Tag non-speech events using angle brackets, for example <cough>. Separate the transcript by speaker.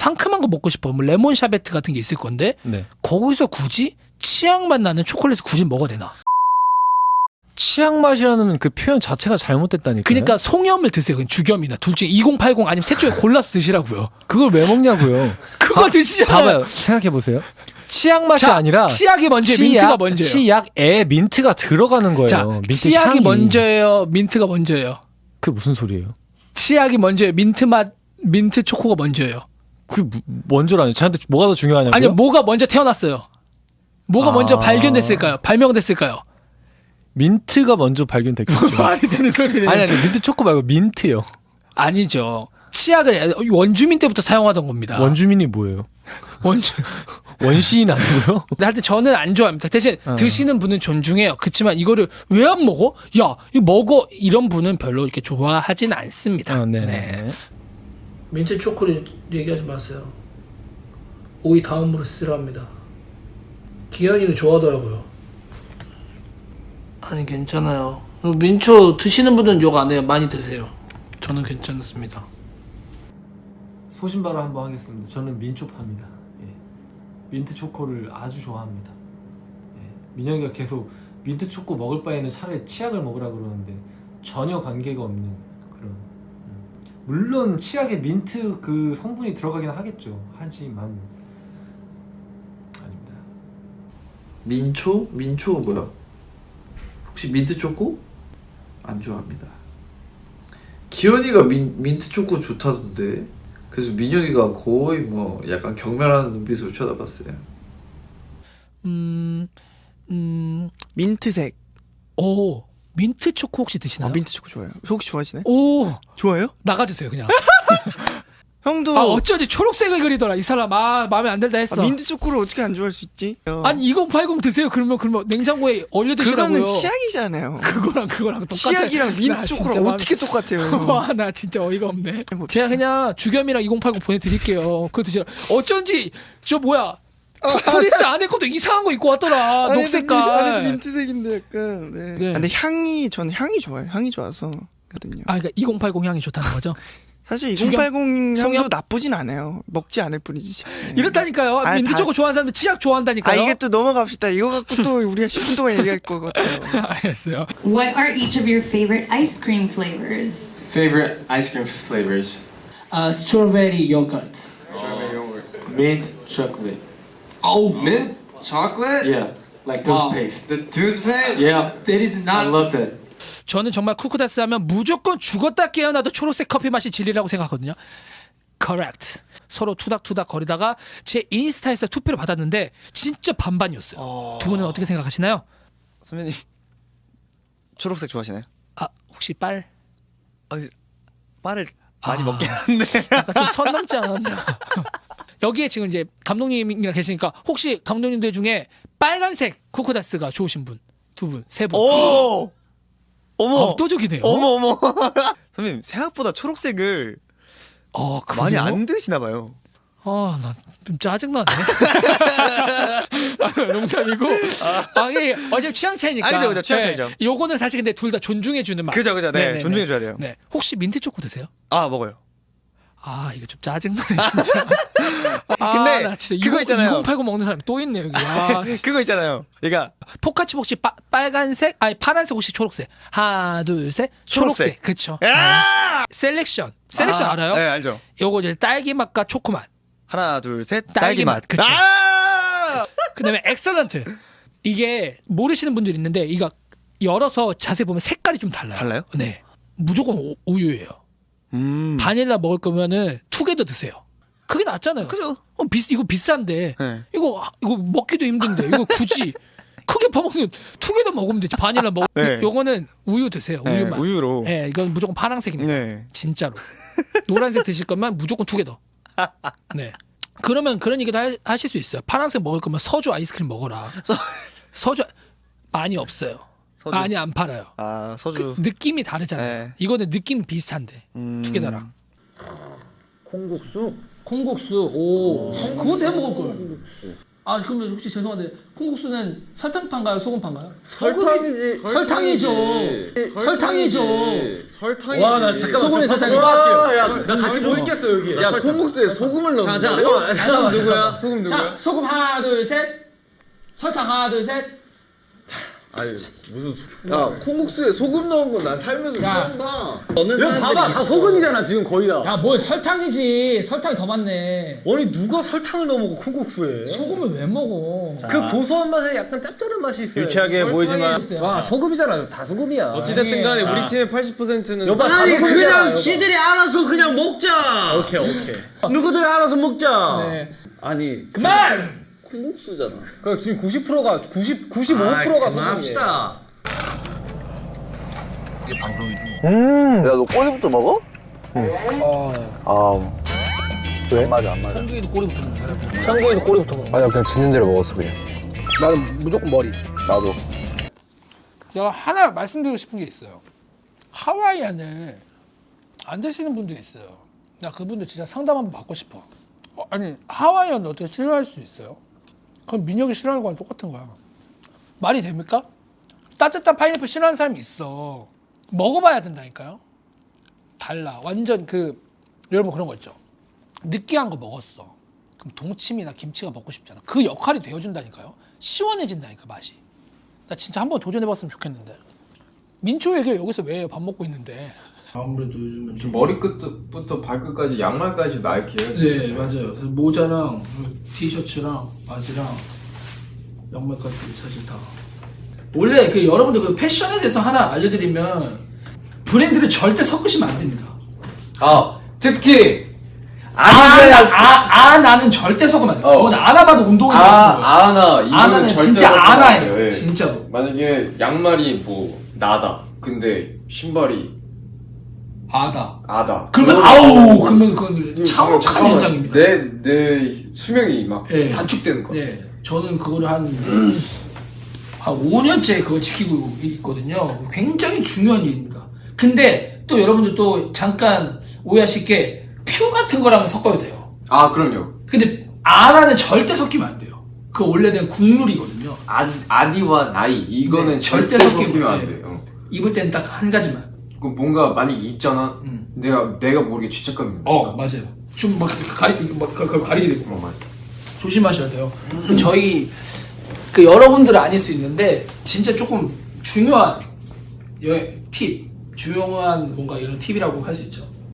Speaker 1: 상큼한 거 먹고 싶어. 뭐 레몬 샤베트 같은 게 있을 건데
Speaker 2: 네.
Speaker 1: 거기서 굳이 치약 맛 나는 초콜릿을 굳이 먹어야 되나?
Speaker 2: 치약 맛이라는 그 표현 자체가 잘못됐다니까.
Speaker 1: 그러니까 송염을 드세요. 그냥 주겸이나 둘 중에 2080 아니면 셋 중에 골라서 드시라고요. <laughs>
Speaker 2: 그걸 왜 먹냐고요. <laughs>
Speaker 1: 그거
Speaker 2: 아,
Speaker 1: 드시잖아요.
Speaker 2: 봐봐요. 생각해 보세요. 치약 맛이
Speaker 1: 자,
Speaker 2: 아니라
Speaker 1: 치약이 먼저 민트가 먼저예요.
Speaker 2: 치약에 민트가 들어가는 거예요.
Speaker 1: 자,
Speaker 2: 민트
Speaker 1: 치약이
Speaker 2: 향이.
Speaker 1: 먼저예요. 민트가 먼저예요.
Speaker 2: 그게 무슨 소리예요?
Speaker 1: 치약이 먼저예요. 민트 맛 민트 초코가 먼저예요.
Speaker 2: 그게 무- 먼저라니. 저한테 뭐가 더 중요하냐고요?
Speaker 1: 아니요, 뭐가 먼저 태어났어요. 뭐가
Speaker 2: 아.
Speaker 1: 먼저 발견됐을까요? 발명됐을까요?
Speaker 2: 민트가 먼저 발견됐겠죠. <laughs>
Speaker 1: 말이 되는 소리를.
Speaker 2: 아니 아니 민트 초코 말고 민트요.
Speaker 1: 아니죠. 치약을 원주민 때부터 사용하던 겁니다.
Speaker 2: 원주민이 뭐예요?
Speaker 1: 원주. <laughs>
Speaker 2: 원시인 아니고요? <laughs>
Speaker 1: 하여튼 저는 안 좋아합니다. 대신
Speaker 2: 어.
Speaker 1: 드시는 분은 존중해요. 그렇지만 이거를 왜 안 먹어? 야, 이거 먹어. 이런 분은 별로 이렇게 좋아하진 않습니다.
Speaker 2: 아, 네.
Speaker 1: 민트 초콜릿 얘기하지 마세요. 오이 다음으로 쓰라합니다. 기현이는 좋아하더라고요. 아니 괜찮아요. 민초 드시는 분은 욕 안 해요. 많이 드세요. 저는 괜찮습니다.
Speaker 2: 소신발언 한번 하겠습니다. 저는 민초파입니다. 예. 민트 초코를 아주 좋아합니다. 예. 민영이가 계속 민트 초코 먹을 바에는 차라리 치약을 먹으라 그러는데 전혀 관계가 없는 그런. 음. 물론 치약에 민트 그 성분이 들어가긴 하겠죠. 하지만 아닙니다.
Speaker 3: 민초? 민초가 뭐야? 혹시 민트 초코? 안 좋아합니다. 기현이가 민, 민트 초코 좋다던데. 그래서 민영이가 거의 뭐 약간 경멸하는 눈빛으로 쳐다봤어요.
Speaker 1: 음, 음,
Speaker 4: 민트색.
Speaker 1: 오 민트 초코 혹시
Speaker 4: 아,
Speaker 1: 드시나요?
Speaker 4: 민트 초코 좋아요. 혹시 좋아하시나요?
Speaker 1: 오
Speaker 4: 좋아요?
Speaker 1: 나가주세요 그냥. <laughs>
Speaker 4: 형도
Speaker 1: 아 어쩐지 초록색을 그리더라 이 사람. 아 마음에 안 들다 했어.
Speaker 4: 아, 민트 초코를 어떻게 안 좋아할 수 있지? 어.
Speaker 1: 아니 2080 드세요. 그러면 그러면 냉장고에 얼려 드시라고요.
Speaker 4: 그거는 치약이잖아요.
Speaker 1: 그거랑 그거랑 똑같아.
Speaker 4: 치약이랑
Speaker 1: 나
Speaker 4: 민트 초코랑 어떻게 똑같아요? <laughs>
Speaker 1: 와 나 진짜 어이가 없네.
Speaker 4: 뭐-
Speaker 1: 제가 그냥 주겸이랑 2080 보내드릴게요. 그거 드시라. 어쩐지 저 뭐야 프리스 안에 것도 이상한 거 입고 왔더라.
Speaker 4: 안에도
Speaker 1: 녹색깔.
Speaker 4: 민- 안에도 민트색인데 약간. 네.
Speaker 1: 네.
Speaker 4: 아, 근데 향이 저는 향이 좋아요. 향이 좋아서. 거든요.
Speaker 1: 아 그러니까 2080 향이 좋다는 거죠.
Speaker 4: 사실
Speaker 1: 주겸-
Speaker 4: 2080 향도
Speaker 1: 성형?
Speaker 4: 나쁘진 않아요. 먹지 않을 뿐이지. 네. <laughs>
Speaker 1: 이렇다니까요.
Speaker 4: 아,
Speaker 1: 민트
Speaker 4: 다-
Speaker 1: 초코 좋아하는 사람들 치약
Speaker 4: 아
Speaker 1: 좋아한다니까요.
Speaker 4: 이게 또 넘어갑시다. 이거 갖고 또 우리가 10분 동안 얘기할 것 같아요. <laughs>
Speaker 1: 알겠어요.
Speaker 5: What are each of your favorite ice cream flavors?
Speaker 6: Favorite ice cream flavors?
Speaker 1: 아 스트로베리 요거트.
Speaker 6: Mint chocolate.
Speaker 1: 어우.
Speaker 6: Mint chocolate? Yeah, like toothpaste.
Speaker 1: 네.
Speaker 6: The toothpaste?
Speaker 1: Yeah. That is
Speaker 6: I
Speaker 1: not.
Speaker 6: love that.
Speaker 1: 저는 정말 쿠쿠다스 하면 무조건 죽었다 깨어나도 초록색 커피 맛이 진리라고 생각하거든요. Correct. 서로 투닥투닥 거리다가 제 인스타에서 투표를 받았는데 진짜 반반이었어요. 두 분은 어떻게 생각하시나요?
Speaker 7: 선배님 초록색 좋아하시나요?
Speaker 1: 아 혹시 빨?
Speaker 7: 빠를 많이
Speaker 1: 아.
Speaker 7: 먹긴 한데
Speaker 1: 약간 좀선 넘지 않았나? <laughs> 여기에 지금 이제 감독님이랑 계시니까 혹시 감독님들 중에 빨간색 쿠쿠다스가 좋으신 분 두 분, 세 분.
Speaker 7: 오 어머
Speaker 1: 압도적이네요.
Speaker 7: 어머 어머 <laughs> 선배님 생각보다 초록색을
Speaker 1: 어,
Speaker 7: 많이
Speaker 1: 그래요?
Speaker 7: 안 드시나 봐요
Speaker 1: 아, 나 좀 짜증나네. <laughs> 아, 농담이고. 아, 예, 어차피 취향 차이니까.
Speaker 7: 아, 그죠, 그죠. 취향
Speaker 1: 네,
Speaker 7: 차이죠.
Speaker 1: 요거는 사실 근데 둘 다 존중해주는 맛.
Speaker 7: 그죠 그죠 네,
Speaker 1: 네네네.
Speaker 7: 존중해 줘야 돼요
Speaker 1: 네. 혹시 민트 초코 드세요?
Speaker 7: 아 먹어요
Speaker 1: 아, 이거 좀 짜증나네, 진짜. <laughs> 아,
Speaker 7: 근데
Speaker 1: 나 진짜
Speaker 7: 그거
Speaker 1: 20-
Speaker 7: 있잖아요.
Speaker 1: 2080 먹는 사람이 또 있네, 여기. 아, <laughs>
Speaker 7: 그거 있잖아요 얘가
Speaker 1: 포카치 혹시 빠, 빨간색? 아니, 파란색 혹시 초록색? 하나, 둘, 셋. 초록색.
Speaker 7: 초록색.
Speaker 1: 그쵸.
Speaker 7: 야!
Speaker 1: 셀렉션. 셀렉션
Speaker 7: 아,
Speaker 1: 알아요?
Speaker 7: 네 알죠
Speaker 1: 요거 이제 딸기 맛과 초코 맛.
Speaker 7: 하나 둘 셋
Speaker 1: 딸기
Speaker 7: 딸기
Speaker 1: 맛,
Speaker 7: 맛
Speaker 1: 그쵸.
Speaker 7: 아!
Speaker 1: 그다음에 엑설런트. 이게 모르시는 분들이 있는데 이거 열어서 자세히 보면 색깔이 좀 달라요.
Speaker 7: 달라요?
Speaker 1: 네. 무조건 우- 우유예요.
Speaker 7: 음
Speaker 1: 바닐라 먹을 거면은 투게더 드세요. 그게 낫잖아요.
Speaker 7: 그죠
Speaker 1: 어, 비스 이거 비싼데
Speaker 7: 네.
Speaker 1: 이거 이거 먹기도 힘든데 이거 굳이 <laughs> 크게 퍼먹는 투게더 먹으면 되지. 바닐라 먹.
Speaker 7: 네.
Speaker 1: 요거는 우유 드세요.
Speaker 7: 네,
Speaker 1: 우유만.
Speaker 7: 우유로
Speaker 1: 네, 이건 무조건 파란색입니다.
Speaker 7: 네.
Speaker 1: 진짜로. 노란색 드실 거면 무조건 투게더. <laughs> 네. 그러면 그런 얘기도 하- 하실 수 있어요. 파란색 먹을 거면 서주 아이스크림 먹어라. 서주 많이 없어요.
Speaker 7: 서주.
Speaker 1: 많이 안 팔아요.
Speaker 7: 아 서주
Speaker 1: 그 느낌이 다르잖아요.
Speaker 7: 네.
Speaker 1: 이거는 느낌 비슷한데
Speaker 7: 음.
Speaker 1: 투게더랑. 콩국수? 콩국수. 오. 그것도 해 먹을 걸. 아 그러면 혹시 죄송한데 콩국수는 설탕파인가요 소금파인가요?
Speaker 7: 설탕이지.
Speaker 1: 설탕이죠. 설탕이죠.
Speaker 7: 설탕이지.
Speaker 8: 와, 나 잠깐만.
Speaker 1: 소금에 설탕
Speaker 7: 야,
Speaker 8: 나 같이 못 있겠어 여기.
Speaker 7: 야, 콩국수에 소금을 넣는
Speaker 8: 자, 자,
Speaker 7: 거야?
Speaker 8: 소금 누구야? 소금 누구야?
Speaker 1: 자 소금 하나 둘 셋. 설탕 하나 둘 셋.
Speaker 7: 아니, 무슨. 소- 야, 콩국수에 소금 넣은 건난 살면서
Speaker 1: 야.
Speaker 7: 처음 봐. 넣는
Speaker 8: 야, 봐봐, 다 소금이잖아 지금 거의 다.
Speaker 1: 야 뭘 설탕이지. 설탕이 더 많네.
Speaker 8: 아니 누가 설탕을 넣어 먹어 콩국수에?
Speaker 1: 소금을 왜 먹어?
Speaker 8: 그 고소한 맛에 약간 짭짤한 맛이 있어요.
Speaker 9: 유치하게 보이지만
Speaker 1: 있어요.
Speaker 8: 와 소금이잖아. 다 소금이야.
Speaker 6: 어찌됐든 간에 우리 팀의 80%는
Speaker 8: 여봐 다
Speaker 7: 아니,
Speaker 8: 소금이야.
Speaker 7: 그냥
Speaker 8: 여봐.
Speaker 7: 지들이 알아서 그냥 먹자.
Speaker 8: 오케이 오케이.
Speaker 7: 누구들이 알아서 먹자.
Speaker 1: 네.
Speaker 7: 아니,
Speaker 1: 그만.
Speaker 7: 콩국수잖아.
Speaker 8: 그 지금 90%가 90 95%가 소금이에요.
Speaker 7: 합시다.
Speaker 9: 음.
Speaker 3: 야 너 꼬리부터 먹어?
Speaker 1: 어.
Speaker 9: 아 왜? 안 맞아 안 맞아
Speaker 1: 청주에도 꼬리부터 먹는 사람.
Speaker 8: 창고에서 꼬리부터 먹어.
Speaker 9: 아니야 그냥 짓는 대로 먹었어 그냥
Speaker 1: 나는 무조건 머리.
Speaker 9: 나도
Speaker 1: 제가 하나 말씀드리고 싶은 게 있어요. 하와이안을 안 드시는 분들이 있어요. 나 그분들 진짜 상담 한번 받고 싶어. 어, 아니 하와이안 어떻게 싫어할 수 있어요? 그럼 민혁이 싫어하는 거랑 똑같은 거야. 말이 됩니까? 따뜻한 파인애플 싫어하는 사람이 있어. 먹어봐야 된다니까요. 달라. 완전 그 여러분 그런 거 있죠. 느끼한 거 먹었어. 그럼 동치미나 김치가 먹고 싶잖아. 그 역할이 되어준다니까요. 시원해진다니까 맛이. 나 진짜 한번 도전해봤으면 좋겠는데. 민초 얘기 여기서 왜 밥 먹고 있는데? 아무래도 요즘은 좀
Speaker 6: 머리끝부터 발끝까지 양말까지 나이키 해야
Speaker 1: 네 맞아요. 그래서 모자랑 티셔츠랑 바지랑 양말까지 사실 다. 원래 그 여러분들 그 패션에 대해서 하나 알려드리면 브랜드를 절대 섞으시면 안 됩니다.
Speaker 6: 아 특히
Speaker 1: 아, 아, 아, 나는 절대 섞으면 안 돼요.
Speaker 6: 어.
Speaker 1: 그건 아나봐도 운동에서
Speaker 6: 아
Speaker 1: 거예요.
Speaker 6: 아나 이거는
Speaker 1: 아나는
Speaker 6: 절대
Speaker 1: 진짜
Speaker 6: 섞으면 안
Speaker 1: 아나예요.
Speaker 6: 예.
Speaker 1: 진짜로.
Speaker 6: 만약에 양말이 뭐 나다 근데 신발이
Speaker 1: 아다.
Speaker 6: 아다
Speaker 1: 그러면 아우 그러면 그건
Speaker 6: 음,
Speaker 1: 참혹한
Speaker 6: 잠깐만.
Speaker 1: 현장입니다.
Speaker 6: 내, 내 수명이 막
Speaker 1: 예.
Speaker 6: 단축되는 거야
Speaker 1: 네, 저는 그거를 한, 한 5년째 그걸 지키고 있거든요. 굉장히 중요한 일입니다. 근데 또 여러분들 또 잠깐 오해하실 게 퓨 같은 거랑 섞어야 돼요.
Speaker 6: 아 그럼요
Speaker 1: 근데 아나는 절대 섞이면 안 돼요. 그 원래는 국룰이거든요.
Speaker 6: 아, 아디와 나이 이거는
Speaker 1: 네,
Speaker 6: 절대
Speaker 1: 절대 섞이면 안안
Speaker 6: 돼. 어.
Speaker 1: 입을 때는 딱 한 가지만.
Speaker 6: 그 뭔가 만약 있잖아.
Speaker 1: 음.
Speaker 6: 내가 내가 모르게 죄책감이 든다.
Speaker 1: 어, 맞아요. 좀 막 가리, 막 가- 가- 가리게 되고.
Speaker 6: 어, 맞아.
Speaker 1: 조심하셔야 돼요. 그리고 저희 그 여러분들은 아닐 수 있는데 진짜 조금 중요한 여- 팁, 중요한 뭔가 이런 팁이라고 할 수 있죠.